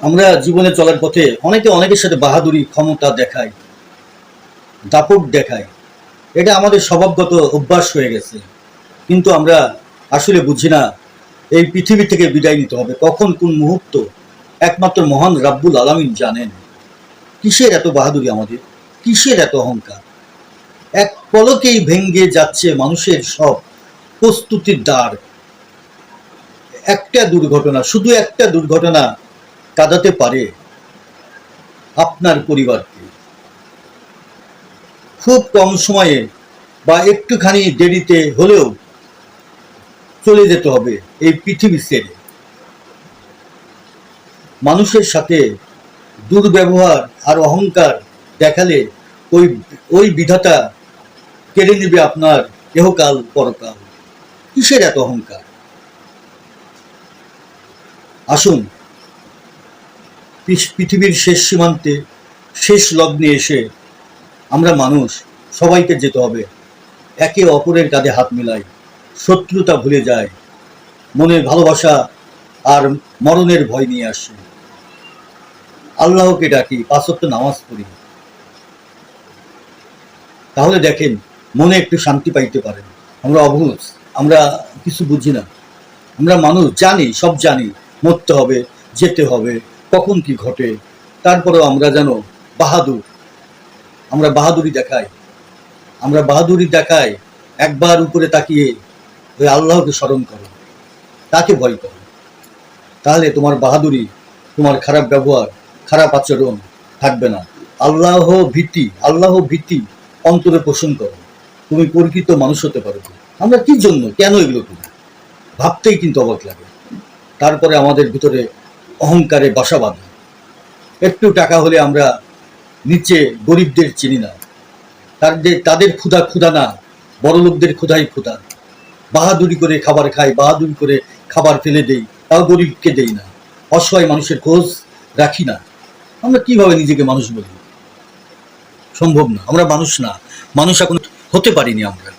আমরা জীবনে চলার পথে অনেকে অনেকের সাথে বাহাদুরি ক্ষমতা দেখায়, দাপট দেখায়। এটা আমাদের স্বভাবগত অভ্যাস হয়ে গেছে। কিন্তু আমরা আসলে বুঝি না এই পৃথিবী থেকে বিদায় নিতে হবে। কখন কোন মুহূর্ত একমাত্র মহান রাব্বুল আলামিন জানেন। কিসের এত বাহাদুরি আমাদের? কিসের এত অহংকার? এক পলকেই ভেঙ্গে যাচ্ছে মানুষের সব প্রস্তুতির দ্বার। একটা দুর্ঘটনা, শুধু একটা দুর্ঘটনা কাঁদাতে পারে আপনার পরিবারকে। খুব কম সময়ে বা একটুখানি দেরিতে হলেও চলে যেতে হবে এই পৃথিবী ছেড়ে। মানুষের সাথে দুর্ব্যবহার আর অহংকার দেখালে ওই ওই বিধাতা কেড়ে নেবে আপনার দেহকাল, পরকাল। কিসের এত অহংকার? আসুন পৃথিবীর শেষ সীমান্তে শেষ লগ্নে এসে আমরা মানুষ, সবাইকে যেতে হবে। একে অপরের কাঁধে হাত মিলাই শত্রুতা ভুলে যায়। মনের ভালোবাসা আর মরণের ভয় নিয়ে আসে। আল্লাহকে ডাকি পাঁচত্ব নামাজ পড়ি। তাহলে দেখেন, মনে একটু শান্তি পাইতে পারেন। আমরা অবুঝ, আমরা কিছু বুঝি না। আমরা মানুষ জানি, সব জানি। মরতে হবে, যেতে হবে। কখন কি ঘটে? তারপরেও আমরা যেন বাহাদুর, আমরা বাহাদুরি দেখাই। আমরা বাহাদুরি দেখাই, একবার উপরে তাকিয়ে ওই আল্লাহকে স্মরণ করো, তাকে ভয় করো। তাহলে তোমার বাহাদুরি, তোমার খারাপ ব্যবহার, খারাপ আচরণ থাকবে না। আল্লাহ ভীতি আল্লাহ ভীতি অন্তরে পোষণ করো। তুমি পরিচিত মানুষ হতে পারো। আমরা কি জন্য? কেন এগুলো করি? ভাবতেই কিন্তু অবাক লাগে। তারপরে আমাদের ভিতরে অহংকারে বাসা বাঁধে একটু টাকা হলে আমরা নিচে গরিবদের চিনি না। তাদের তাদের ক্ষুধা ক্ষুধা না, বড় লোকদের ক্ষুধাই ক্ষুধা। বাহাদুরি করে খাবার খাই, বাহাদুরি করে খাবার ফেলে দেই, তাও গরিবকে দেই না। অসহায় মানুষের খোঁজ রাখি না। আমরা কীভাবে নিজেকে মানুষ বলি? সম্ভব না। আমরা মানুষ না। মানুষ এখন হতে পারিনি আমরা।